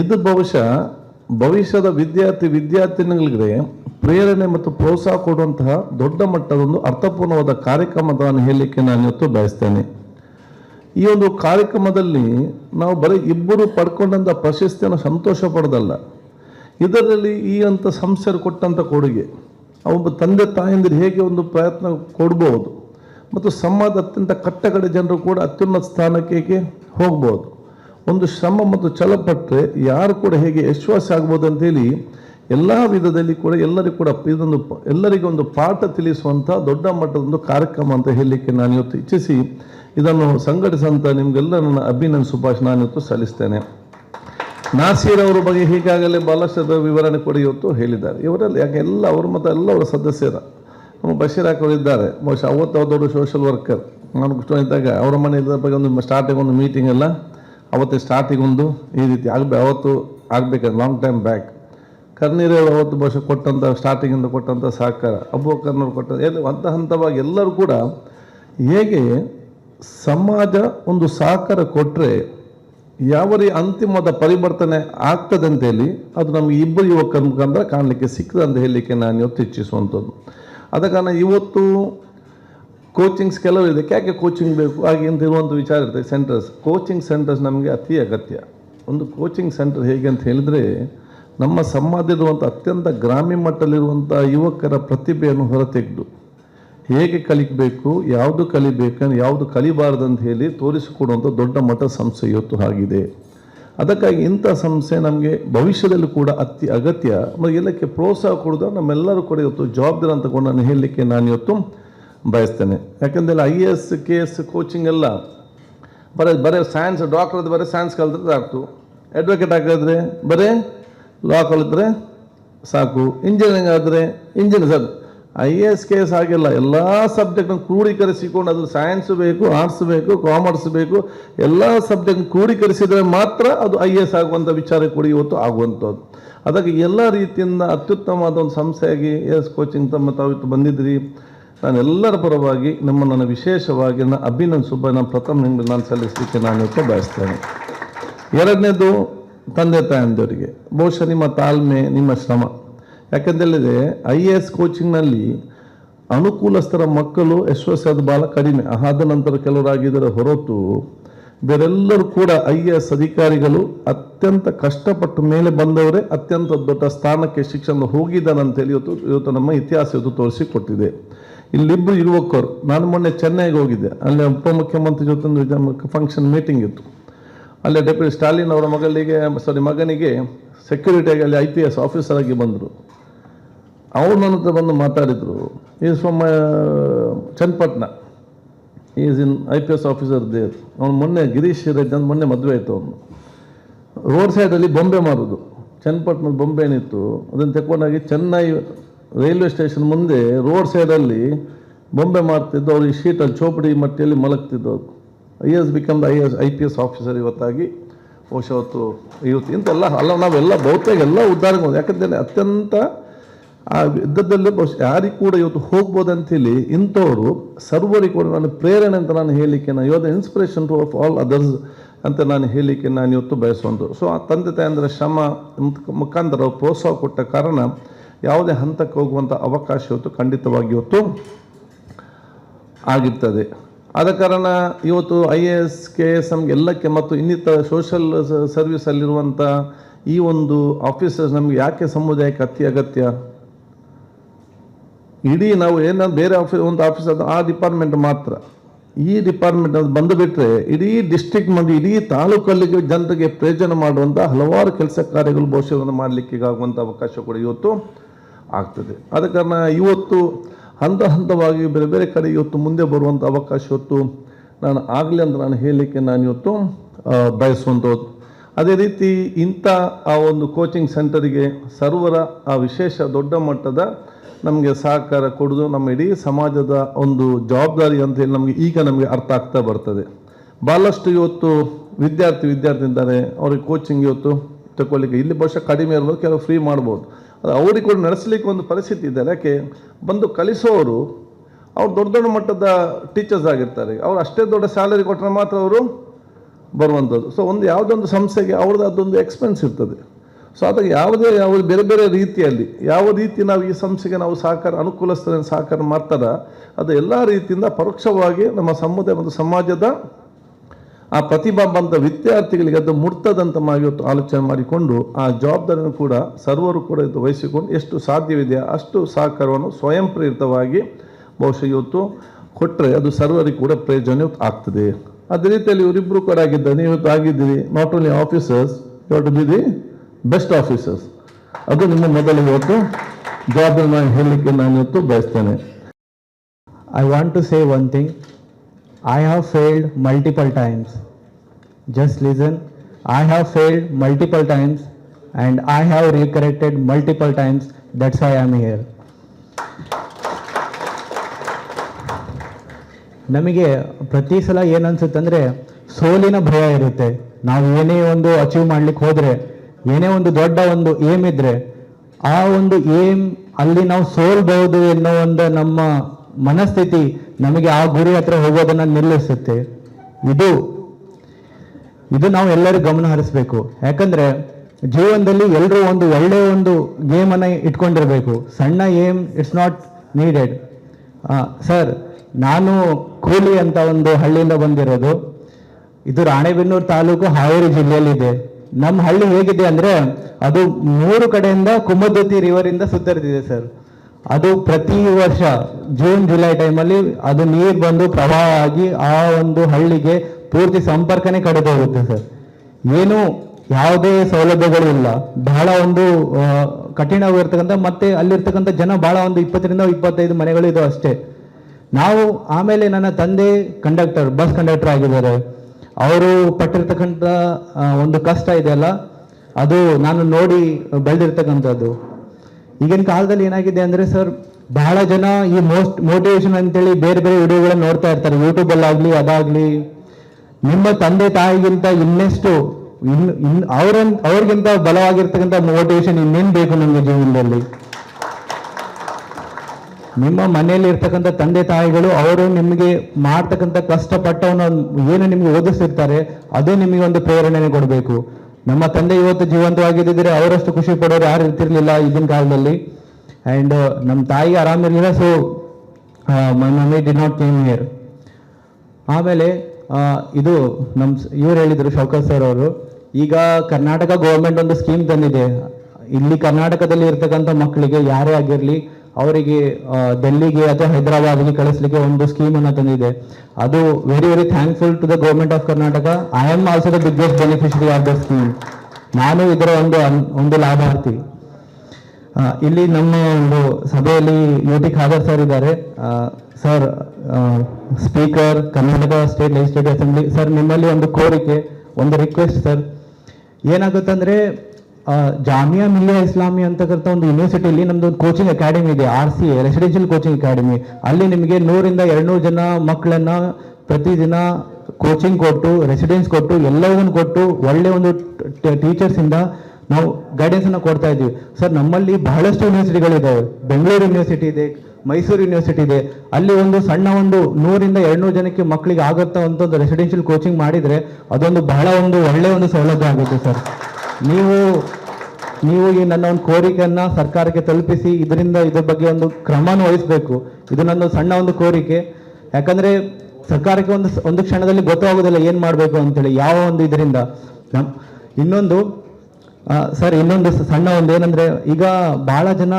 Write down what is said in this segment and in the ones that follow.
ಇದು ಬಹುಶಃ ಭವಿಷ್ಯದ ವಿದ್ಯಾರ್ಥಿ ವಿದ್ಯಾರ್ಥಿನಿಗಳಿಗೆ ಪ್ರೇರಣೆ ಮತ್ತು ಪ್ರೋತ್ಸಾಹ ಕೊಡುವಂತಹ ದೊಡ್ಡ ಮಟ್ಟದ ಒಂದು ಅರ್ಥಪೂರ್ಣವಾದ ಕಾರ್ಯಕ್ರಮ ಅಂತ ನಾನು ಹೇಳಲಿಕ್ಕೆ ನಾನು ಇವತ್ತು ಬಯಸ್ತೇನೆ. ಈ ಒಂದು ಕಾರ್ಯಕ್ರಮದಲ್ಲಿ ನಾವು ಬರೀ ಇಬ್ಬರು ಪಡ್ಕೊಂಡಂಥ ಪ್ರಶಸ್ತಿಯನ್ನು ಸಂತೋಷ ಪಡೋದಲ್ಲ. ಇದರಲ್ಲಿ ಈ ಅಂತ ಸಂಸ್ಥೆರು ಕೊಟ್ಟಂಥ ಕೊಡುಗೆ ಒಬ್ಬ ತಂದೆ ತಾಯಂದಿರು ಹೇಗೆ ಒಂದು ಪ್ರಯತ್ನ ಕೊಡ್ಬೋದು, ಮತ್ತು ಸಮಾಜದ ಅತ್ಯಂತ ಕಟ್ಟಕಡೆ ಜನರು ಕೂಡ ಅತ್ಯುನ್ನತ ಸ್ಥಾನಕ್ಕೆ ಹೇಗೆ ಹೋಗ್ಬೋದು. ಒಂದು ಶ್ರಮ ಮತ್ತು ಛಲಪಟ್ಟರೆ ಯಾರು ಕೂಡ ಹೇಗೆ ಯಶಸ್ವಾಸಿ ಆಗ್ಬೋದು ಅಂತೇಳಿ ಎಲ್ಲ ವಿಧದಲ್ಲಿ ಕೂಡ ಎಲ್ಲರಿಗೂ ಕೂಡ ಇದೊಂದು ಎಲ್ಲರಿಗೂ ಒಂದು ಪಾಠ ತಿಳಿಸುವಂಥ ದೊಡ್ಡ ಮಟ್ಟದ ಒಂದು ಕಾರ್ಯಕ್ರಮ ಅಂತ ಹೇಳಲಿಕ್ಕೆ ನಾನು ಇವತ್ತು ಇಚ್ಛಿಸಿ ಇದನ್ನು ಸಂಘಟಿಸಂತ ನಿಮಗೆಲ್ಲ ನನ್ನ ಅಭಿನಂದ ಸುಭಾಷ್ ನಾನು ಇವತ್ತು ಸಲ್ಲಿಸ್ತೇನೆ. ನಾಸೀರ್ ಅವರ ಬಗ್ಗೆ ಹೀಗಾಗಲೇ ಬಹಳಷ್ಟು ವಿವರಣೆ ಕೂಡ ಇವತ್ತು ಹೇಳಿದ್ದಾರೆ. ಇವರಲ್ಲಿ ಯಾಕೆ ಎಲ್ಲ ಅವರು ಮತ್ತು ಎಲ್ಲ ಅವರ ಸದಸ್ಯರ. ನಮ್ಮ ಅವರು ಇದ್ದಾರೆ. ಬಹುಶಃ ಅವತ್ತು ದೊಡ್ಡ ಸೋಷಲ್ ವರ್ಕರ್ ನಾನು ಇದ್ದಾಗ ಅವರ ಮನೆ ಬಗ್ಗೆ ಒಂದು ಸ್ಟಾರ್ಟಿಂಗ್ ಒಂದು ಮೀಟಿಂಗ್ ಎಲ್ಲ ಅವತ್ತೇ ಸ್ಟಾರ್ಟಿಗೊಂದು ಈ ರೀತಿ ಆಗಬೇಕು ಅವತ್ತು ಆಗಬೇಕಾದ್ರೆ ಲಾಂಗ್ ಟೈಮ್ ಬ್ಯಾಕ್ ಕರ್ನೀರವರು ಅವತ್ತು ಭಾಷೆ ಕೊಟ್ಟಂಥ ಸ್ಟಾರ್ಟಿಂಗಿಂದ ಕೊಟ್ಟಂಥ ಸಹಕಾರ ಅಬ್ಬು ಕರ್ನೂರು ಕೊಟ್ಟ ಏನು ಹಂತ ಹಂತವಾಗಿ ಎಲ್ಲರೂ ಕೂಡ ಹೇಗೆ ಸಮಾಜ ಒಂದು ಸಹಕಾರ ಕೊಟ್ಟರೆ ಯಾವ ರೀ ಅಂತಿಮದ ಪರಿವರ್ತನೆ ಆಗ್ತದೆ ಅಂತೇಳಿ ಅದು ನಮಗೆ ಇಬ್ಬರು ಯುವಕರ ಮುಖಾಂತರ ಕಾಣಲಿಕ್ಕೆ ಸಿಗ್ತದೆ ಅಂತ ಹೇಳಲಿಕ್ಕೆ ನಾನು ಇವತ್ತು ಇಚ್ಛಿಸುವಂಥದ್ದು ಆದ ಕಾರಣ ಇವತ್ತು ಕೋಚಿಂಗ್ಸ್ ಕೆಲವು ಇದೆ. ಯಾಕೆ ಕೋಚಿಂಗ್ ಬೇಕು? ಹಾಗೆ ಇರುವಂಥ ವಿಚಾರ ಇರ್ತದೆ. ಸೆಂಟರ್ಸ್ ಕೋಚಿಂಗ್ ಸೆಂಟರ್ಸ್ ನಮಗೆ ಅತಿ ಅಗತ್ಯ. ಒಂದು ಕೋಚಿಂಗ್ ಸೆಂಟರ್ ಹೇಗೆ ಅಂತ ಹೇಳಿದರೆ, ನಮ್ಮ ಸಮಾಜದಿರುವಂಥ ಅತ್ಯಂತ ಗ್ರಾಮೀಣ ಮಟ್ಟದಲ್ಲಿರುವಂಥ ಯುವಕರ ಪ್ರತಿಭೆಯನ್ನು ಹೊರತೆಗೆದು ಹೇಗೆ ಕಲಿಬೇಕು, ಯಾವುದು ಕಲಿಬೇಕು ಯಾವುದು ಕಲಿಬಾರ್ದು ಅಂತ ಹೇಳಿ ತೋರಿಸಿಕೊಡುವಂಥ ದೊಡ್ಡ ಮಟ್ಟದ ಸಂಸ್ಥೆ ಇವತ್ತು ಆಗಿದೆ. ಅದಕ್ಕಾಗಿ ಇಂಥ ಸಂಸ್ಥೆ ನಮಗೆ ಭವಿಷ್ಯದಲ್ಲೂ ಕೂಡ ಅತಿ ಅಗತ್ಯ. ಮತ್ತು ಎಲ್ಲಕ್ಕೆ ಪ್ರೋತ್ಸಾಹ ಕೊಡೋದು ನಮ್ಮೆಲ್ಲರೂ ಕೂಡ ಇವತ್ತು ಜವಾಬ್ದಾರಿ ಅಂತ ನಾನು ಹೇಳಲಿಕ್ಕೆ ನಾನು ಇವತ್ತು ಬಯಸ್ತೇನೆ. ಯಾಕಂದರೆ I A S K S coaching ಎಲ್ಲ, ಬರೀ ಬರೀ ಸೈನ್ಸ್ ಡಾಕ್ಟರ್ ಬರೀ ಸೈನ್ಸ್ ಕಲಿತ್ರೆ ಸಾಕು. ಅಡ್ವೊಕೇಟ್ ಆಗಿದ್ರೆ ಬರೀ ಲಾ ಕಲಿತ್ರೆ ಸಾಕು. ಇಂಜಿನಿಯರಿಂಗ್ ಆದರೆ engineer sir I A S K A ಆಗಿಲ್ಲ ಎಲ್ಲ ಸಬ್ಜೆಕ್ಟನ್ನು ಕ್ರೋಢೀಕರಿಸಿಕೊಂಡು ಅದು ಸೈನ್ಸ್ ಬೇಕು ಆರ್ಟ್ಸ್ ಬೇಕು ಕಾಮರ್ಸ್ ಬೇಕು, ಎಲ್ಲ ಸಬ್ಜೆಕ್ಟ್ ಕ್ರೋಢೀಕರಿಸಿದರೆ ಮಾತ್ರ ಅದು ಐ ಎ ಎಸ್ ಆಗುವಂಥ ವಿಚಾರ ಕೂಡ ಇವತ್ತು ಆಗುವಂಥದ್ದು. ಅದಕ್ಕೆ ಎಲ್ಲ ರೀತಿಯಿಂದ ಅತ್ಯುತ್ತಮವಾದ ಒಂದು ಸಂಸ್ಥೆಯಾಗಿ ಎಸ್ ಕೋಚಿಂಗ್ ತಮ್ಮ ತಾವಿತ್ತು ಇವತ್ತು ಬಂದಿದ್ದೀರಿ ನಾನು ಎಲ್ಲರ ಪರವಾಗಿ ನಮ್ಮ ನನ್ನ ವಿಶೇಷವಾಗಿ ನನ್ನ ಅಭಿನಂದ ನಾನು ಪ್ರಥಮ ನಿಮಗೆ ನಾನು ಸಲ್ಲಿಸಲಿಕ್ಕೆ ನಾನು ಬಯಸ್ತೇನೆ. ಎರಡನೇದು ತಂದೆ ತಾಯಂದವರಿಗೆ ಬಹುಶಃ ನಿಮ್ಮ ತಾಳ್ಮೆ, ನಿಮ್ಮ ಶ್ರಮ. ಯಾಕಂತೇಳಿದ್ರೆ ಐ ಎ ಎಸ್ ಕೋಚಿಂಗ್ನಲ್ಲಿ ಅನುಕೂಲಸ್ಥರ ಮಕ್ಕಳು ಯಶಸ್ವಿ ಭಾಳ ಕಡಿಮೆ. ಆದ ನಂತರ ಕೆಲವರಾಗಿದ್ದರೆ ಹೊರತು ಬೇರೆಲ್ಲರೂ ಕೂಡ ಐ ಎ ಎಸ್ ಅಧಿಕಾರಿಗಳು ಅತ್ಯಂತ ಕಷ್ಟಪಟ್ಟು ಮೇಲೆ ಬಂದವರೇ ಅತ್ಯಂತ ದೊಡ್ಡ ಸ್ಥಾನಕ್ಕೆ ಶಿಕ್ಷಣ ಹೋಗಿದ್ದಾನಂತೇಳಿ ಇವತ್ತು ಇವತ್ತು ನಮ್ಮ ಇತಿಹಾಸ ಇವತ್ತು ತೋರಿಸಿಕೊಟ್ಟಿದೆ. ಇಲ್ಲಿಬ್ಬರು ಯುವಕರು, ನಾನು ಮೊನ್ನೆ ಚೆನ್ನೈಗೆ ಹೋಗಿದ್ದೆ. ಅಲ್ಲಿ ಉಪಮುಖ್ಯಮಂತ್ರಿ ಜೊತೆ ಒಂದು ಫಂಕ್ಷನ್ ಮೀಟಿಂಗ್ ಇತ್ತು. ಅಲ್ಲಿ ಡೆಪ್ಯೂಟಿ ಸ್ಟಾಲಿನ್ ಅವರ ಮಗಳಿಗೆ ಸಾರಿ ಮಗನಿಗೆ ಸೆಕ್ಯೂರಿಟಿಯಾಗಿ ಅಲ್ಲಿ ಐ ಪಿ ಎಸ್ ಆಫೀಸರ್ ಆಗಿ ಬಂದರು. ಅವ್ರು ನನ್ನ ಹತ್ರ ಬಂದು ಮಾತಾಡಿದರು. ಈ from Channapatna. Is in I P S officer there ಅವ್ನು ಮೊನ್ನೆ ಗಿರೀಶ್ ರೆಡ್ಡಿ ಅಂತ ಮೊನ್ನೆ ಮದುವೆ ಆಯಿತು ಅವನು. ರೋಡ್ ಸೈಡಲ್ಲಿ ಬೊಂಬೆ ಮಾರೋದು. ಚನ್ನಪಟ್ಟಣದ ಬೊಂಬೆ ಏನಿತ್ತು, ಅದನ್ನು ತಗೊಂಡೋಗಿ ಚೆನ್ನೈ ರೈಲ್ವೆ ಸ್ಟೇಷನ್ ಮುಂದೆ ರೋಡ್ ಸೈಡಲ್ಲಿ ಬೊಂಬೆ ಮಾರ್ತಿದ್ದು, ಅವ್ರು ಈ ಶೀಟಲ್ಲಿ ಚೋಪಡಿ ಮಟ್ಟಿಯಲ್ಲಿ ಮಲಗ್ತಿದ್ದವರು I S become I S I P S officer ಇವತ್ತಾಗಿ. ಅವತ್ತು, ಇವತ್ತು ಇಂತೆಲ್ಲ, ಅಲ್ಲ, ನಾವೆಲ್ಲ ಬಹುತೇಕ ಎಲ್ಲ ಉದ್ದಾರ ಯಾಕಂತೇಳಿ ಅತ್ಯಂತ ಆ ಯುದ್ಧದಲ್ಲೇ ಬಹುಶಃ ಯಾರಿಗೆ ಕೂಡ ಇವತ್ತು ಹೋಗ್ಬೋದು ಅಂತೇಳಿ ಇಂಥವರು ಸರ್ವರಿಗೆ ಕೂಡ ನಾನು ಪ್ರೇರಣೆ ಅಂತ ನಾನು ಹೇಳಲಿಕ್ಕೆ ನಾನು ಇವತ್ತು inspiration to of all others ಅಂತ ನಾನು ಹೇಳಲಿಕ್ಕೆ ನಾನು ಇವತ್ತು ಬಯಸುವಂಥದ್ದು ಸೊ ಆ ತಂದೆ ತಾಯಂದ್ರೆ ಶ್ರಮ ಮುಖ- ಮುಖಾಂತರ ಪ್ರೋತ್ಸಾಹ ಕೊಟ್ಟ ಕಾರಣ ಯಾವುದೇ ಹಂತಕ್ಕೆ ಹೋಗುವಂಥ ಅವಕಾಶ ಇವತ್ತು ಖಂಡಿತವಾಗಿ ಇವತ್ತು ಆಗಿರ್ತದೆ. ಆದ ಕಾರಣ ಇವತ್ತು I A S K A S ಎಲ್ಲಕ್ಕೆ ಮತ್ತು ಇನ್ನಿತರ ಸೋಷಲ್ ಸರ್ವಿಸಲ್ಲಿರುವಂಥ ಈ ಒಂದು ಆಫೀಸರ್ಸ್ ನಮಗೆ ಯಾಕೆ ಸಮುದಾಯಕ್ಕೆ ಅತಿ ಅಗತ್ಯ? ಇಡೀ ನಾವು ಏನಾದ್ರು ಬೇರೆ ಆಫೀಸ್ ಒಂದು ಆಫೀಸ್ ಅದು ಆ ಡಿಪಾರ್ಟ್ಮೆಂಟ್ ಮಾತ್ರ. ಈ ಡಿಪಾರ್ಟ್ಮೆಂಟ್ ಅದು ಬಂದು ಬಿಟ್ಟರೆ ಇಡೀ ಡಿಸ್ಟ್ರಿಕ್ಟ್ ಮಂದಿ, ಇಡೀ ತಾಲೂಕಲ್ಲಿ ಜನರಿಗೆ ಪ್ರಯೋಜನ ಮಾಡುವಂಥ ಹಲವಾರು ಕೆಲಸ ಕಾರ್ಯಗಳು ಬಹುಶಃ ಮಾಡಲಿಕ್ಕೆ ಆಗುವಂಥ ಅವಕಾಶ ಕೂಡ ಇವತ್ತು ಆಗ್ತದೆ. ಆದ ಕಾರಣ ಇವತ್ತು ಹಂತ ಹಂತವಾಗಿ ಬೇರೆ ಬೇರೆ ಕಡೆ ಇವತ್ತು ಮುಂದೆ ಬರುವಂಥ ಅವಕಾಶ ಇವತ್ತು ನಾನು ಆಗಲಿ ಅಂತ ನಾನು ಹೇಳಲಿಕ್ಕೆ ನಾನು ಇವತ್ತು ಬಯಸುವಂಥ ಅದೇ ರೀತಿ ಇಂಥ ಆ ಒಂದು ಕೋಚಿಂಗ್ ಸೆಂಟರಿಗೆ ಸರ್ವರ ಆ ವಿಶೇಷ ದೊಡ್ಡ ಮಟ್ಟದ ನಮಗೆ ಸಹಕಾರ ಕೊಡೋದು ನಮ್ಮ ಇಡೀ ಸಮಾಜದ ಒಂದು ಜವಾಬ್ದಾರಿ ಅಂತ ಹೇಳಿ ನಮಗೆ ಈಗ ನಮಗೆ ಅರ್ಥ ಆಗ್ತಾ ಬರ್ತದೆ. ಭಾಳಷ್ಟು ಇವತ್ತು ವಿದ್ಯಾರ್ಥಿ ವಿದ್ಯಾರ್ಥಿ ಇದ್ದಾರೆ, ಅವ್ರಿಗೆ ಕೋಚಿಂಗ್ ಇವತ್ತು ತಗೊಳ್ಳಿಕ್ಕೆ. ಇಲ್ಲಿ ಬಹುಶಃ ಕಡಿಮೆ ಇರ್ಬೋದು, ಕೆಲವು ಫ್ರೀ ಮಾಡ್ಬೋದು. ಅದು ಅವ್ರಿಗೆ ಕೂಡ ನಡೆಸಲಿಕ್ಕೆ ಒಂದು ಪರಿಸ್ಥಿತಿ ಇದೆ. ಯಾಕೆ? ಬಂದು ಕಲಿಸೋರು, ಅವ್ರು ದೊಡ್ಡ ದೊಡ್ಡ ಮಟ್ಟದ ಟೀಚರ್ಸ್ ಆಗಿರ್ತಾರೆ. ಅವ್ರು ಅಷ್ಟೇ ದೊಡ್ಡ ಸ್ಯಾಲರಿ ಕೊಟ್ಟರೆ ಮಾತ್ರ ಅವರು ಬರುವಂಥದ್ದು. ಸೊ ಒಂದು ಯಾವುದೊಂದು ಸಂಸ್ಥೆಗೆ ಅವ್ರದ್ದು ಅದೊಂದು ಎಕ್ಸ್ಪೆನ್ಸ್ ಇರ್ತದೆ. ಸೊ ಅದಕ್ಕೆ ಯಾವುದೇ ಯಾವ ಬೇರೆ ಬೇರೆ ರೀತಿಯಲ್ಲಿ, ಯಾವ ರೀತಿ ನಾವು ಈ ಸಂಸ್ಥೆಗೆ ನಾವು ಸಹಕಾರ ಅನುಕೂಲಸ್ಥರ ಸಹಕಾರ ಮಾಡ್ತಾರ, ಅದು ಎಲ್ಲ ರೀತಿಯಿಂದ ಪರೋಕ್ಷವಾಗಿ ನಮ್ಮ ಸಮುದಾಯ ಮತ್ತು ಸಮಾಜದ ಆ ಪ್ರತಿಭಾ ಬಂದ ವಿದ್ಯಾರ್ಥಿಗಳಿಗೆ ಅದು ಮುಟ್ತದಂತ ಮಾಡಿವತ್ತು ಆಲೋಚನೆ ಮಾಡಿಕೊಂಡು, ಆ ಜವಾಬ್ದಾರಿಯನ್ನು ಕೂಡ ಸರ್ವರು ಕೂಡ ಇದು ವಹಿಸಿಕೊಂಡು ಎಷ್ಟು ಸಾಧ್ಯವಿದೆಯೋ ಅಷ್ಟು ಸಹಕಾರವನ್ನು ಸ್ವಯಂ ಪ್ರೇರಿತವಾಗಿ ಬಹುಶಃ ಇವತ್ತು ಕೊಟ್ಟರೆ ಅದು ಸರ್ವರಿಗೆ ಕೂಡ ಪ್ರಯೋಜನ ಆಗ್ತದೆ. ಅದೇ ರೀತಿಯಲ್ಲಿ ಇವರಿಬ್ಬರು ಕೂಡ ಆಗಿದ್ದ, ನೀವು ಆಗಿದ್ದೀರಿ. Not only officers you to be the best officers ಅದು ನಿಮ್ಮ ಮೊದಲು ಇವತ್ತು ಜವಾಬ್ದಾರಿ ನಾನು ಹೇಳಲಿಕ್ಕೆ ನಾನು ಇವತ್ತು ಬಯಸ್ತೇನೆ. I want to say one thing I have failed multiple times just listen. I have failed multiple times and I have recorrected multiple times that's I am here. ನಮಗೆ ಪ್ರತಿ ಸಲ ಏನನ್ಸುತ್ತಂದ್ರೆ ಸೋಲಿನ ಭಯ ಇರುತ್ತೆ. ನಾವು ಏನೇ ಒಂದು ಅಚೀವ್ ಮಾಡ್ಲಿಕ್ಕೆ ಹೋದರೆ, ಏನೇ ಒಂದು ದೊಡ್ಡ ಒಂದು ಏಮ್ ಇದ್ರೆ, ಆ ಒಂದು ಏಮ್ ಅಲ್ಲಿ ನಾವು ಸೋಲ್ಬಹುದು ಎನ್ನೋ ಒಂದು ನಮ್ಮ ಮನಸ್ಥಿತಿ ನಮಗೆ ಆ ಗುರಿ ಹತ್ರ ಹೋಗೋದನ್ನ ನಿಲ್ಲಿಸುತ್ತೆ. ಇದು ಇದು ನಾವು ಎಲ್ಲರೂ ಗಮನ ಹರಿಸ್ಬೇಕು. ಯಾಕಂದ್ರೆ ಜೀವನದಲ್ಲಿ ಎಲ್ಲರೂ ಒಂದು ಒಳ್ಳೆಯ ಒಂದು ಗೇಮನ್ನು ಇಟ್ಕೊಂಡಿರಬೇಕು. ಸಣ್ಣ aim it's not needed sir ನಾನು ಕೂಲಿ ಅಂತ ಒಂದು ಹಳ್ಳಿಯಿಂದ ಬಂದಿರೋದು. ಇದು ರಾಣೆಬೆನ್ನೂರು ತಾಲೂಕು ಹಾವೇರಿ ಜಿಲ್ಲೆಯಲ್ಲಿದೆ. ನಮ್ಮ ಹಳ್ಳಿ ಹೇಗಿದೆ ಅಂದರೆ ಅದು ಮೂರು ಕಡೆಯಿಂದ ಕುಮದ್ವತಿ ರಿವರ್ ಇಂದ ಸುತ್ತರಿದಿದೆ ಸರ್ ಅದು ಪ್ರತಿ ವರ್ಷ ಜೂನ್ ಜುಲೈ ಟೈಮಲ್ಲಿ ಅದು ನೀರು ಬಂದು ಪ್ರವಾಹ ಆಗಿ ಆ ಒಂದು ಹಳ್ಳಿಗೆ ಪೂರ್ತಿ ಸಂಪರ್ಕನೇ ಕಡಿದು ಹೋಗುತ್ತೆ ಸರ್ ಏನು ಯಾವುದೇ ಸೌಲಭ್ಯಗಳು ಇಲ್ಲ. ಬಹಳ ಒಂದು ಕಠಿಣವಾಗಿರ್ತಕ್ಕಂಥ ಮತ್ತೆ ಅಲ್ಲಿರ್ತಕ್ಕಂಥ ಜನ ಬಹಳ ಒಂದು ಇಪ್ಪತ್ತರಿಂದ ಇಪ್ಪತ್ತೈದು ಮನೆಗಳು ಇದು ಅಷ್ಟೇ. ನಾವು ಆಮೇಲೆ ನನ್ನ ತಂದೆ ಕಂಡಕ್ಟರ್ ಬಸ್ ಕಂಡಕ್ಟರ್ ಆಗಿದ್ದಾರೆ. ಅವರು ಪಟ್ಟಿರ್ತಕ್ಕಂಥ ಒಂದು ಕಷ್ಟ ಇದೆಯಲ್ಲ ಅದು ನಾನು ನೋಡಿ ಬೆಳೆದಿರ್ತಕ್ಕಂಥದ್ದು. ಈಗಿನ ಕಾಲದಲ್ಲಿ ಏನಾಗಿದೆ ಅಂದರೆ ಸರ್ ಬಹಳ ಜನ ಈ ಮೋಸ್ಟ್ ಮೋಟಿವೇಶನ್ ಅಂತೇಳಿ ಬೇರೆ ಬೇರೆ ವಿಡಿಯೋಗಳನ್ನ ನೋಡ್ತಾ ಇರ್ತಾರೆ. ಯೂಟ್ಯೂಬಲ್ಲಾಗಲಿ ಅದಾಗ್ಲಿ. ನಿಮ್ಮ ತಂದೆ ತಾಯಿಗಿಂತ ಇನ್ನೆಷ್ಟು, ಇನ್ ಇನ್ ಅವ್ರ ಅವ್ರಿಗಿಂತ ಬಲವಾಗಿರ್ತಕ್ಕಂಥ ಮೋಟಿವೇಶನ್ ಇನ್ನೇನು ಬೇಕು ನಮಗೆ ಜೀವನದಲ್ಲಿ? ನಿಮ್ಮ ಮನೆಯಲ್ಲಿ ಇರ್ತಕ್ಕಂಥ ತಂದೆ ತಾಯಿಗಳು, ಅವರು ನಿಮಗೆ ಮಾಡ್ತಕ್ಕಂಥ ಕಷ್ಟಪಟ್ಟವನ್ನ ಏನು ನಿಮ್ಗೆ ಓದಿಸಿರ್ತಾರೆ ಅದು ನಿಮಗೆ ಒಂದು ಪ್ರೇರಣೆ ಕೊಡಬೇಕು. ನಮ್ಮ ತಂದೆ ಇವತ್ತು ಜೀವಂತವಾಗಿದ್ದರೆ ಅವರಷ್ಟು ಖುಷಿ ಪಡೋರು ಯಾರು ಇರ್ತಿರ್ಲಿಲ್ಲ ಈಗಿನ ಕಾಲದಲ್ಲಿ. ಅಂಡ್ ನಮ್ಮ ತಾಯಿಗೆ ಆರಾಮಿರ್ಲಿಲ್ಲ so my mummy did not came here ಆಮೇಲೆ ಇದು ನಮ್ಮ ಇವ್ರು ಹೇಳಿದರು ಶೌಕತ್ ಸರ್ ಅವರು, ಈಗ ಕರ್ನಾಟಕ ಗೌರ್ಮೆಂಟ್ ಒಂದು ಸ್ಕೀಮ್ ತಂದಿದೆ. ಇಲ್ಲಿ ಕರ್ನಾಟಕದಲ್ಲಿ ಇರ್ತಕ್ಕಂಥ ಮಕ್ಕಳಿಗೆ ಯಾರೇ ಆಗಿರಲಿ ಅವರಿಗೆ ಡೆಲ್ಲಿಗೆ ಅಥವಾ ಹೈದರಾಬಾದ್ಗೆ ಕಳಿಸ್ಲಿಕ್ಕೆ ಒಂದು ಸ್ಕೀಮ್ ಅನ್ನ ತಂದಿದೆ. ಅದು very very thankful to the government of Karnataka I am also the biggest beneficiary of the scheme ನಾನು ಇದರ ಒಂದು ಒಂದು ಲಾಭಾರ್ಥಿ. ಇಲ್ಲಿ ನಮ್ಮ ಒಂದು ಸಭೆಯಲ್ಲಿ ಯು ಟಿ ಖಾದರ್ ಸರ್ ಇದ್ದಾರೆ. Sir speaker Karnataka state legislative assembly sir ನಿಮ್ಮಲ್ಲಿ ಒಂದು ಕೋರಿಕೆ, ಒಂದು ರಿಕ್ವೆಸ್ಟ್ ಸರ್ ಏನಾಗುತ್ತಂದ್ರೆ ಜಾಮಿಯಾ ಮಿಲಿಯಾ ಇಸ್ಲಾಮಿ ಅಂತಕ್ಕಂಥ ಒಂದು ಯೂನಿವರ್ಸಿಟಿಯಲ್ಲಿ ನಮ್ದು ಒಂದು ಕೋಚಿಂಗ್ ಅಕಾಡೆಮಿ ಇದೆ R C A residential coaching academy ಅಲ್ಲಿ ನಿಮಗೆ ನೂರಿಂದ ಎರಡ್ನೂರು ಜನ ಮಕ್ಕಳನ್ನ ಪ್ರತಿದಿನ ಕೋಚಿಂಗ್ ಕೊಟ್ಟು ರೆಸಿಡೆನ್ಸ್ ಕೊಟ್ಟು, ಎಲ್ಲವನ್ನು ಕೊಟ್ಟು, ಒಳ್ಳೆ ಒಂದು ಟೀಚರ್ಸ್ ಇಂದ ನಾವು ಗೈಡೆನ್ಸ್ ಅನ್ನ ಕೊಡ್ತಾ ಇದ್ದೀವಿ ಸರ್ ನಮ್ಮಲ್ಲಿ ಬಹಳಷ್ಟು ಯೂನಿವರ್ಸಿಟಿಗಳಿದ್ದಾವೆ ಬೆಂಗಳೂರು ಯೂನಿವರ್ಸಿಟಿ ಇದೆ, ಮೈಸೂರು ಯೂನಿವರ್ಸಿಟಿ ಇದೆ. ಅಲ್ಲಿ ಒಂದು ಸಣ್ಣ ಒಂದು ನೂರಿಂದ ಎರಡ್ನೂರು ಜನಕ್ಕೆ ಮಕ್ಕಳಿಗೆ ಆಗುತ್ತಾ ಅಂತ ಒಂದು ರೆಸಿಡೆನ್ಷಿಯಲ್ ಕೋಚಿಂಗ್ ಮಾಡಿದ್ರೆ ಅದೊಂದು ಬಹಳ ಒಂದು ಒಳ್ಳೆ ಒಂದು ಸೌಲಭ್ಯ ಆಗುತ್ತೆ ಸರ್ ನೀವು ನೀವು ಈ ನನ್ನ ಒಂದು ಕೋರಿಕೆಯನ್ನ ಸರ್ಕಾರಕ್ಕೆ ತಲುಪಿಸಿ, ಇದರಿಂದ ಇದ್ರ ಬಗ್ಗೆ ಒಂದು ಕ್ರಮನು ವಹಿಸಬೇಕು. ಇದು ನನ್ನ ಸಣ್ಣ ಒಂದು ಕೋರಿಕೆ. ಯಾಕಂದ್ರೆ ಸರ್ಕಾರಕ್ಕೆ ಒಂದು ಒಂದು ಕ್ಷಣದಲ್ಲಿ ಗೊತ್ತಾಗೋದಿಲ್ಲ ಏನ್ ಮಾಡಬೇಕು ಅಂತೇಳಿ ಯಾವ ಒಂದು ಇದರಿಂದ. ಇನ್ನೊಂದು ಸರ್, ಇನ್ನೊಂದು ಸಣ್ಣ ಒಂದು ಏನಂದ್ರೆ, ಈಗ ಬಹಳ ಜನ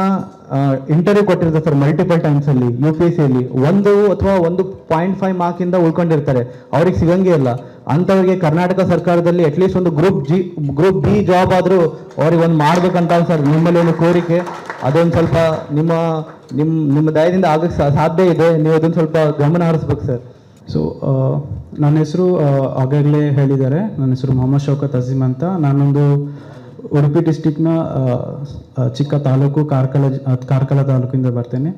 ಇಂಟರ್ವ್ಯೂ ಕೊಟ್ಟಿರ್ತಾರೆ ಸರ್ ಮಲ್ಟಿಪಲ್ ಟೈಮ್ಸ್ ಅಲ್ಲಿ ಯು ಪಿ ಎಸ್ ಸಿಯಲ್ಲಿ ಒಂದು ಅಥವಾ ಒಂದು ಪಾಯಿಂಟ್ ಫೈವ್ ಮಾರ್ಕ್ ಇಂದ ಉಳ್ಕೊಂಡಿರ್ತಾರೆ. ಅವ್ರಿಗೆ ಸಿಗಂಗೇ ಇಲ್ಲ. ಅಂತವ್ರಿಗೆ ಕರ್ನಾಟಕ ಸರ್ಕಾರದಲ್ಲಿ ಅಟ್ಲೀಸ್ಟ್ ಒಂದು group G group B job ಆದರೂ ಅವ್ರಿಗೆ ಒಂದು ಮಾಡ್ಬೇಕಂತ ಸರ್, ನಿಮ್ಮಲ್ಲಿ ಒಂದು ಕೋರಿಕೆ. ಅದೊಂದು ಸ್ವಲ್ಪ ನಿಮ್ಮ ನಿಮ್ಮ ನಿಮ್ಮ ದಯದಿಂದ ಆಗಕ್ಕೆ ಸಾಧ್ಯ ಇದೆ. ನೀವು ಅದೊಂದು ಸ್ವಲ್ಪ ಗಮನ ಹರಿಸ್ಬೇಕು ಸರ್. ಸೊ ನನ್ನ ಹೆಸರು ಆಗಾಗಲೇ ಹೇಳಿದ್ದಾರೆ. ನನ್ನ ಹೆಸರು ಮೊಹಮ್ಮದ್ ಶೌಕತ್ ಅಜೀಮ್ ಅಂತ. ನಾನೊಂದು ಉಡುಪಿ ಡಿಸ್ಟಿಕ್ನ ಚಿಕ್ಕ ತಾಲೂಕು ಕಾರ್ಕಳ ಕಾರ್ಕಳ ತಾಲೂಕಿಂದ ಬರ್ತೇನೆ.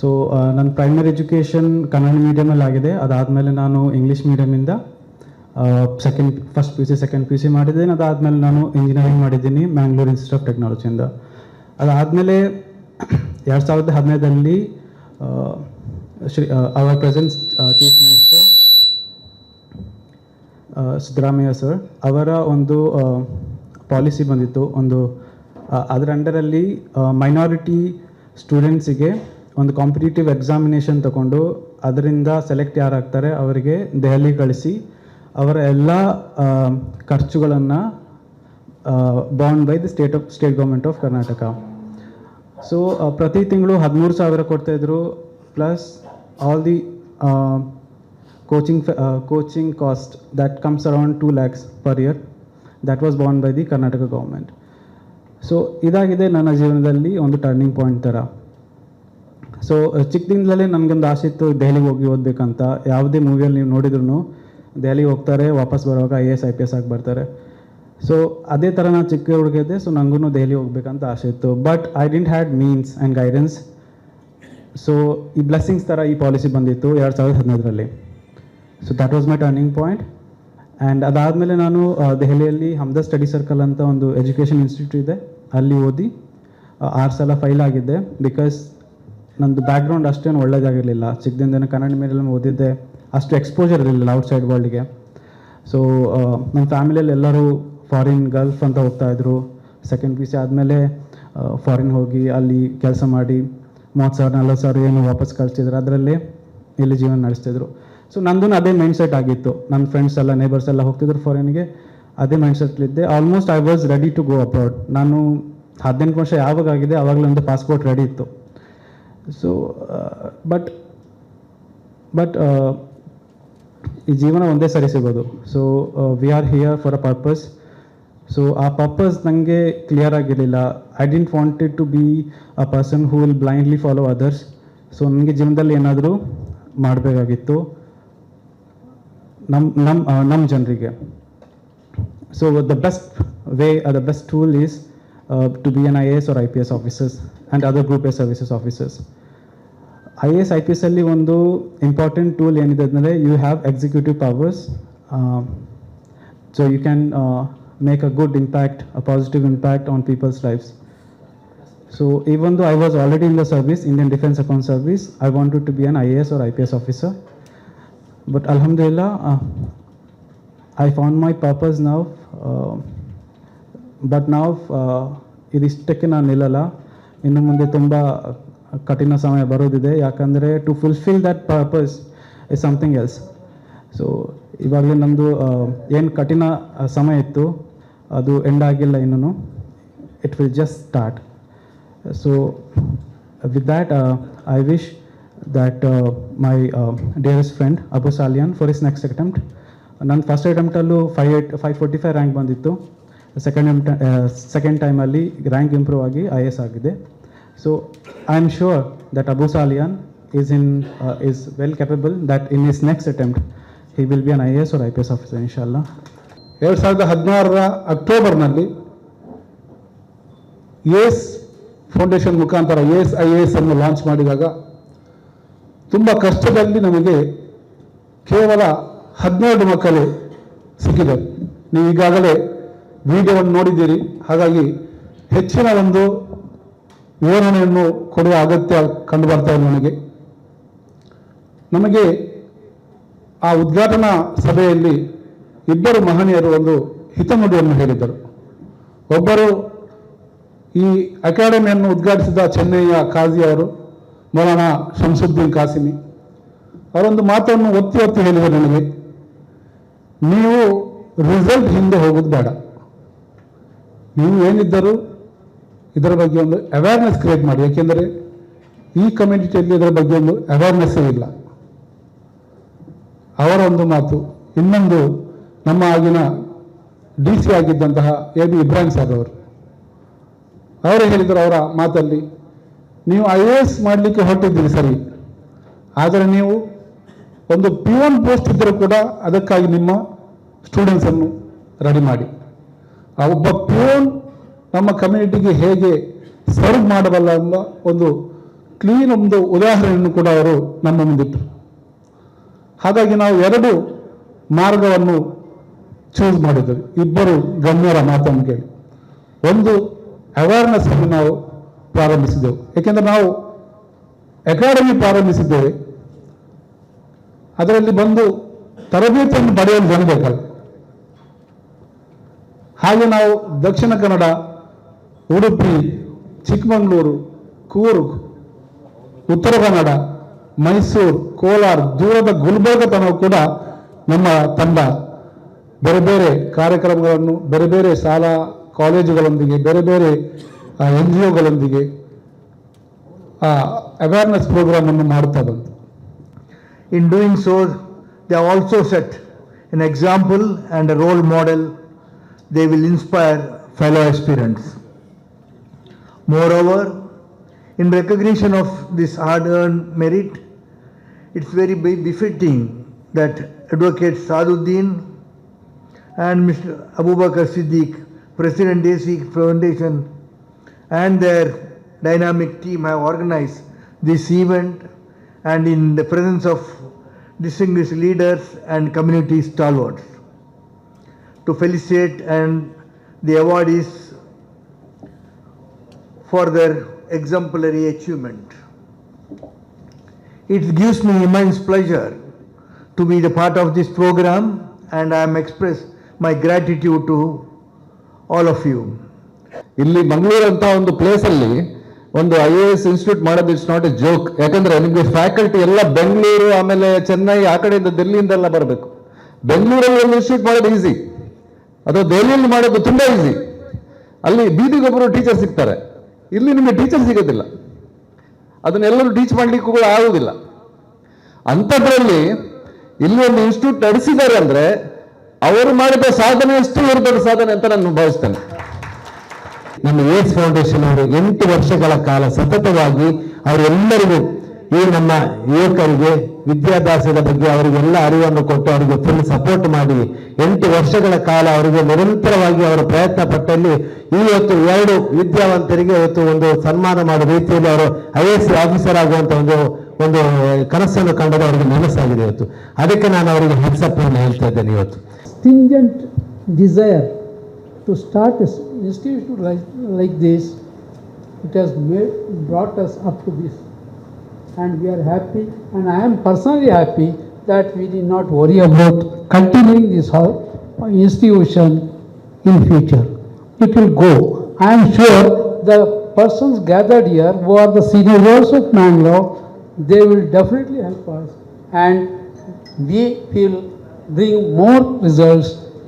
ಸೊ ನನ್ನ ಪ್ರೈಮರಿ ಎಜುಕೇಷನ್ ಕನ್ನಡ ಮೀಡಿಯಮಲ್ಲಿ ಆಗಿದೆ. ಅದಾದಮೇಲೆ ನಾನು English ಮೀಡಿಯಮಿಂದ second first P C second P C ಮಾಡಿದ್ದೇನೆ. ಅದಾದಮೇಲೆ ನಾನು ಇಂಜಿನಿಯರಿಂಗ್ ಮಾಡಿದ್ದೀನಿ ಮ್ಯಾಂಗ್ಳೂರ್ ಇನ್ಸ್ಟಿಟ್ಯೂಟ್ ಆಫ್ ಟೆಕ್ನಾಲಜಿಯಿಂದ ಅದಾದಮೇಲೆ ಎರಡು ಸಾವಿರದ ಹದಿನೈದರಲ್ಲಿ Shri our present chief minister Siddaramaiah sir ಅವರ ಒಂದು ಪಾಲಿಸಿ ಬಂದಿತ್ತು. ಒಂದು ಅದರ ಅಂಡರಲ್ಲಿ ಮೈನಾರಿಟಿ ಸ್ಟೂಡೆಂಟ್ಸಿಗೆ ಒಂದು ಕಾಂಪಿಟೇಟಿವ್ ಎಕ್ಸಾಮಿನೇಷನ್ ತಗೊಂಡು ಅದರಿಂದ ಸೆಲೆಕ್ಟ್ ಯಾರಾಗ್ತಾರೆ ಅವರಿಗೆ ದೆಹಲಿ ಕಳಿಸಿ ಅವರ ಎಲ್ಲ ಖರ್ಚುಗಳನ್ನು bond by the state of state government of Karnataka so ಪ್ರತಿ ತಿಂಗಳು ಹದಿಮೂರು ಸಾವಿರ ಕೊಡ್ತಾಯಿದ್ರು plus all the coaching coaching cost that comes around two lakhs per year that was borne by the Karnataka government so ಇದಾಗಿದೆ ನನ್ನ ಜೀವನದಲ್ಲಿ ಒಂದು turning point ಥರ. So ಚಿಕ್ಕದಿಂದಲೇ ನನಗೊಂದು ಆಸೆ ಇತ್ತು ದೆಹಲಿಗೆ ಹೋಗಿ ಓದಬೇಕಂತ. ಯಾವುದೇ ಮೂವಿಯಲ್ಲಿ ನೀವು ನೋಡಿದ್ರು ದೆಹಲಿಗೆ ಹೋಗ್ತಾರೆ, ವಾಪಸ್ ಬರುವಾಗ I A S I P S ಆಗಿ ಬರ್ತಾರೆ. ಸೊ ಅದೇ ಥರ ನಾನು ಚಿಕ್ಕ ಹುಡುಗಿದ್ದೆ ಸೊ ನನಗೂ ದೆಹಲಿ ಹೋಗ್ಬೇಕಂತ ಆಸೆ ಇತ್ತು. But I didn't had means and guidance so ಈ ಬ್ಲೆಸ್ಸಿಂಗ್ಸ್ ಥರ ಈ ಪಾಲಿಸಿ ಬಂದಿತ್ತು ಎರಡು ಸಾವಿರದ ಹದಿನೈದರಲ್ಲಿ. So that was my turning point and ಅದಾದಮೇಲೆ ನಾನು ದೆಹಲಿಯಲ್ಲಿ ಹಮ್ದ ಸ್ಟಡಿ ಸರ್ಕಲ್ ಅಂತ ಒಂದು ಎಜುಕೇಷನ್ ಇನ್ಸ್ಟಿಟ್ಯೂಟ್ ಇದೆ. ಅಲ್ಲಿ ಓದಿ ಆರು ಸಲ ಫೈಲ್ ಆಗಿದ್ದೆ. ಬಿಕಾಸ್ ನಂದು ಬ್ಯಾಕ್ಗ್ರೌಂಡ್ ಅಷ್ಟೇನು ಒಳ್ಳೇದಾಗಿರಲಿಲ್ಲ. ಚಿಕ್ಕದಿಂದ ಕನ್ನಡ ಮೀಡಿಯಮ್ ಓದಿದ್ದೆ. ಅಷ್ಟು ಎಕ್ಸ್ಪೋಜರ್ ಇರಲಿಲ್ಲ ಔಟ್ಸೈಡ್ ವರ್ಲ್ಡ್ಗೆ ಸೊ ನಮ್ಮ ಫ್ಯಾಮಿಲಿಯಲ್ಲಿ ಎಲ್ಲರೂ ಫಾರಿನ್ ಗಲ್ಫ್ ಅಂತ ಹೋಗ್ತಾ ಇದ್ರು. ಸೆಕೆಂಡ್ ಪಿ ಸಿ ಆದಮೇಲೆ ಫಾರಿನ್ ಹೋಗಿ ಅಲ್ಲಿ ಕೆಲಸ ಮಾಡಿ ಮೂವತ್ತು ಸಾವಿರ ನಲ್ವತ್ತು ಸಾವಿರ ಏನು ವಾಪಸ್ ಕಳಿಸ್ತಿದ್ರು ಅದರಲ್ಲಿ ಇಲ್ಲಿ ಜೀವನ ನಡೆಸ್ತಿದ್ರು. ಸೊ ನಂದು ಅದೇ ಮೈಂಡ್ ಸೆಟ್ ಆಗಿತ್ತು. ನನ್ನ ಫ್ರೆಂಡ್ಸ್ ಎಲ್ಲ ನೇಬರ್ಸ್ ಎಲ್ಲ ಹೋಗ್ತಿದ್ರು ಫಾರಿನ್ಗೆ ಅದೇ mind ಸೆಟ್ಲಿದ್ದೆ almost I was ready to go abroad ನಾನು ಹದಿನೆಂಟು ವರ್ಷ ಯಾವಾಗ ಆಗಿದೆ ಆವಾಗಲೇ ಒಂದು ಪಾಸ್ಪೋರ್ಟ್ ರೆಡಿ ಇತ್ತು. ಸೊ ಬಟ್ ಬಟ್ ಈ ಜೀವನ ಒಂದೇ ಸರಿ ಸಿಗೋದು. So we are here for a purpose so ಆ ಪರ್ಪಸ್ ನನಗೆ ಕ್ಲಿಯರ್ ಆಗಿರಲಿಲ್ಲ. I didn't wanted to be a person who will blindly follow others so ನನಗೆ ಜೀವನದಲ್ಲಿ ಏನಾದರೂ ಮಾಡಬೇಕಾಗಿತ್ತು. ನಮ್ಮ ನಮ್ಮ ನಮ್ಮ ಜನರಿಗೆ. So the best way the best tool is to be N I A S R I P S officers and other group A services officers I A S I P S ಅಲ್ಲಿ ಒಂದು important tool ಏನಿದೆ ಅಂದರೆ you have executive powers so you can make a good impact a positive impact on people's lives so even though I was already in the service, Indian Defense Account Service, I wanted to be an IAS or IPS officer. But Alhamdulillah, uh, I found my purpose now. Uh, but now uh, ಇದಿಷ್ಟಕ್ಕೆ ನಾನು ನಿಲ್ಲಲ್ಲ ಇನ್ನು ಮುಂದೆ ತುಂಬ ಕಠಿಣ ಸಮಯ ಬರೋದಿದೆ. ಯಾಕಂದರೆ to fulfil that purpose is something else so ಇವಾಗಲೇ ನಮ್ಮದು ಏನು ಕಠಿಣ ಸಮಯ ಇತ್ತು ಅದು ಎಂಡ್ ಆಗಿಲ್ಲ ಇನ್ನೂ it will just start so with that I wish that my my friend dearest friend for is next attempt. ನನ್ನ first ಅಟೆಂಪ್ಟಲ್ಲೂ five eight five forty five rank ಬಂದಿತ್ತು. ಸೆಕೆಂಡ್ ಸೆಕೆಂಡ್ ಟೈಮಲ್ಲಿ ರ್ಯಾಂಕ್ ಇಂಪ್ರೂವ್ ಆಗಿ I S ಆಗಿದೆ. So I am sure that Abu Saliyan is in is well capable that in is next attempt he will be an I S R I P S officer ಇನ್ಶಾಲ್ಲ ಎರಡು ಸಾವಿರದ ಹದಿನಾರರ ಅಕ್ಟೋಬರ್ನಲ್ಲಿ S foundation ಮುಖಾಂತರ S I S ಅನ್ನು launch ಮಾಡಿದಾಗ ತುಂಬ ಕಷ್ಟದಲ್ಲಿ ನಮಗೆ ಕೇವಲ ಹದಿನೆರಡು ಮಕ್ಕಳೇ ಸಿಕ್ಕಿದರು ನೀವು ಈಗಾಗಲೇ ವಿಡಿಯೋವನ್ನು ನೋಡಿದ್ದೀರಿ. ಹಾಗಾಗಿ ಹೆಚ್ಚಿನ ಒಂದು ವಿವರಣೆಯನ್ನು ಕೊಡುವ ಅಗತ್ಯ ಕಂಡು ಬರ್ತಾ ಇದೆ ನನಗೆ. ನಮಗೆ ಆ ಉದ್ಘಾಟನಾ ಸಭೆಯಲ್ಲಿ ಇಬ್ಬರು ಮಹನೀಯರು ಒಂದು ಹಿತನುಡಿಯನ್ನು ಹೇಳಿದರು ಒಬ್ಬರು ಈ ಅಕಾಡೆಮಿಯನ್ನು ಉದ್ಘಾಟಿಸಿದ ಚೆನ್ನೈಯ ಕಾಜಿ ಅವರು ಮೌಲಾನಾ ಶಂಸುದ್ದೀನ್ ಕಾಸಿಮಿ. ಅವರೊಂದು ಮಾತನ್ನು ಒತ್ತಿ ಒತ್ತಿ ಹೇಳಿದರು ನನಗೆ. ನೀವು ರಿಸಲ್ಟ್ ಹಿಂದೆ ಹೋಗೋದು ಬೇಡ. ನೀವು ಏನಿದ್ದರೂ ಇದರ ಬಗ್ಗೆ ಒಂದು ಅವೇರ್ನೆಸ್ ಕ್ರಿಯೇಟ್ ಮಾಡಿ. ಯಾಕೆಂದರೆ ಈ ಕಮ್ಯುನಿಟಿಯಲ್ಲಿ ಇದರ ಬಗ್ಗೆ ಒಂದು ಅವೇರ್ನೆಸ್ಸೇ ಇಲ್ಲ. ಅವರ ಒಂದು ಮಾತು. ಇನ್ನೊಂದು ನಮ್ಮ ಆಗಿನ ಡಿ ಸಿ ಆಗಿದ್ದಂತಹ ಎ ಬಿ ಇಬ್ರಾಹಿಂ ಸಾಬ್ ಅವರು. ಅವರು ಹೇಳಿದರು ಅವರ ಮಾತಲ್ಲಿ ನೀವು ಐ ಎ ಎಸ್ ಮಾಡಲಿಕ್ಕೆ ಹೊರಟಿದ್ದೀರಿ ಸರಿ. ಆದರೆ ನೀವು ಒಂದು ಪಿ ಒನ್ ಪೋಸ್ಟ್ ಇದ್ದರೂ ಕೂಡ ಅದಕ್ಕಾಗಿ ನಿಮ್ಮ ಸ್ಟೂಡೆಂಟ್ಸನ್ನು ರೆಡಿ ಮಾಡಿ. ಆ ಒಬ್ಬ ಪಿ ಒನ್ ನಮ್ಮ ಕಮ್ಯುನಿಟಿಗೆ ಹೇಗೆ ಸರ್ವ್ ಮಾಡಬಲ್ಲ ಎಂಬ ಒಂದು ಕ್ಲೀನ್ ಒಂದು ಉದಾಹರಣೆಯನ್ನು ಕೂಡ ಅವರು ನಮ್ಮ ಮುಂದಿಟ್ಟರು ಹಾಗಾಗಿ ನಾವು ಎರಡು ಮಾರ್ಗವನ್ನು ಚೂಸ್ ಮಾಡಿದ್ದೇವೆ. ಇಬ್ಬರು ಗಣ್ಯರ ಮಾತನ್ನು ಕೇಳಿ. ಒಂದು ಅವೇರ್ನೆಸ್ ಅನ್ನು ನಾವು ಪ್ರಾರಂಭಿಸಿದೆವು. ಏಕೆಂದರೆ ನಾವು ಅಕಾಡೆಮಿ ಪ್ರಾರಂಭಿಸಿದ್ದೇವೆ. ಅದರಲ್ಲಿ ಬಂದು ತರಬೇತಿಯನ್ನು ಪಡೆಯಲು ಜನ ಬೇಕಲ್ಲ ಹಾಗೆ ನಾವು ದಕ್ಷಿಣ ಕನ್ನಡ, ಉಡುಪಿ, ಚಿಕ್ಕಮಗಳೂರು, ಕೂರ್ಗ್, ಉತ್ತರ ಕನ್ನಡ, ಮೈಸೂರು, ಕೋಲಾರ ದೂರದ ಗುಲ್ಬರ್ಗ ತನಕ ಕೂಡ ನಮ್ಮ ತಂಡ. ಬೇರೆ ಬೇರೆ ಕಾರ್ಯಕ್ರಮಗಳನ್ನು, ಬೇರೆ ಬೇರೆ ಶಾಲಾ, ಕಾಲೇಜುಗಳೊಂದಿಗೆ, ಬೇರೆ ಬೇರೆ ಎನ್ ಜಿ ಒಗಳೊಂದಿಗೆ ಅವೇರ್ನೆಸ್ ಪ್ರೋಗ್ರಾಮ್ ಅನ್ನು ಮಾಡ್ತಾ ಬಂತು In doing so, they have also set an example and a role model. They will inspire fellow aspirants. Moreover, in recognition of this hard-earned merit, it's very be- befitting that Advocate Saduddin and Mr. Abu Bakr Siddiq, President AC Foundation, and their dynamic team have organized this event and in the presence of distinguished leaders and community stalwarts. To felicitate and the award is for their exemplary achievement. It gives me immense pleasure to be the part of this program and I am express my gratitude to all of you. ಇಲ್ಲಿ ಮಂಗಳೂರು ಅಂತ ಒಂದು ಪ್ಲೇಸಲ್ಲಿ ಒಂದು I A S institute ಮಾಡೋದು it's not a joke ಯಾಕಂದ್ರೆ ನಿಮಗೆ faculty ಎಲ್ಲ ಬೆಂಗಳೂರು, ಆಮೇಲೆ ಚೆನ್ನೈ, ಆ ಕಡೆಯಿಂದ ದೆಲ್ಲಿಯಿಂದ ಎಲ್ಲ ಬರಬೇಕು. ಬೆಂಗಳೂರಲ್ಲಿ ಒಂದು ಇನ್ಸ್ಟಿಟ್ಯೂಟ್ ಮಾಡೋದು ಈಸಿ ಅಥವಾ ದೆಹಲಿಯಲ್ಲಿ ಮಾಡೋದು ತುಂಬ ಈಸಿ ಅಲ್ಲಿ ಬೀದಿಗೊಬ್ಬರು ಟೀಚರ್ ಸಿಗ್ತಾರೆ. ಇಲ್ಲಿ ನಿಮಗೆ ಟೀಚರ್ ಸಿಗೋದಿಲ್ಲ. ಅದನ್ನೆಲ್ಲರೂ ಟೀಚ್ ಮಾಡಲಿಕ್ಕೂ ಕೂಡ ಆಗೋದಿಲ್ಲ. ಅಂಥದ್ರಲ್ಲಿ ಇಲ್ಲಿ ಒಂದು ಇನ್ಸ್ಟಿಟ್ಯೂಟ್ ನಡೆಸಿದ್ದಾರೆ ಅಂದರೆ ಅವರು ಮಾಡಿದ ಸಾಧನೆ ಅಷ್ಟು ಇವರು ಸಾಧನೆ ಅಂತ ನಾನು ಭಾವಿಸ್ತೇನೆ. ನಮ್ಮ ಏಸ್ ಫೌಂಡೇಶನ್ ಅವರು ಎಂಟು ವರ್ಷಗಳ ಕಾಲ ಸತತವಾಗಿ ಅವರೆಲ್ಲರಿಗೂ ಈ ನಮ್ಮ ಯುವಕರಿಗೆ, ವಿದ್ಯಾಭ್ಯಾಸದ ಬಗ್ಗೆ ಅವರಿಗೆಲ್ಲ ಅರಿವನ್ನು ಕೊಟ್ಟು ಅವರಿಗೆ ಫುಲ್ ಸಪೋರ್ಟ್ ಮಾಡಿ ಎಂಟು ವರ್ಷಗಳ ಕಾಲ ಅವರಿಗೆ ನಿರಂತರವಾಗಿ ಅವರ ಪ್ರಯತ್ನ ಪಟ್ಟಲ್ಲಿ ಇವತ್ತು ಎರಡು ವಿದ್ಯಾವಂತರಿಗೆ ಇವತ್ತು ಒಂದು ಸನ್ಮಾನ ಮಾಡೋ ರೀತಿಯಲ್ಲಿ ಅವರು ಐ ಎಸ್ ಆಫೀಸರ್ ಆಗುವಂಥ ಒಂದು ಒಂದು ಕನಸನ್ನು ಕಂಡದ್ದು ಅವರಿಗೆ ನನಸಾಗಿದೆ ಇವತ್ತು. ಅದಕ್ಕೆ ನಾನು ಅವರಿಗೆ ಹೆಡ್ಸಪ್ ಹೇಳ್ತಾ ಇದ್ದೇನೆ ಇವತ್ತು. Stringent desire to start an institution like, like this, it has made, brought us up to this. And we are happy, and I am personally happy that we did not worry about continuing this institution in future. It will go. I am sure the persons gathered here who are the seniors of Mangalore, they will definitely help us and we will bring more results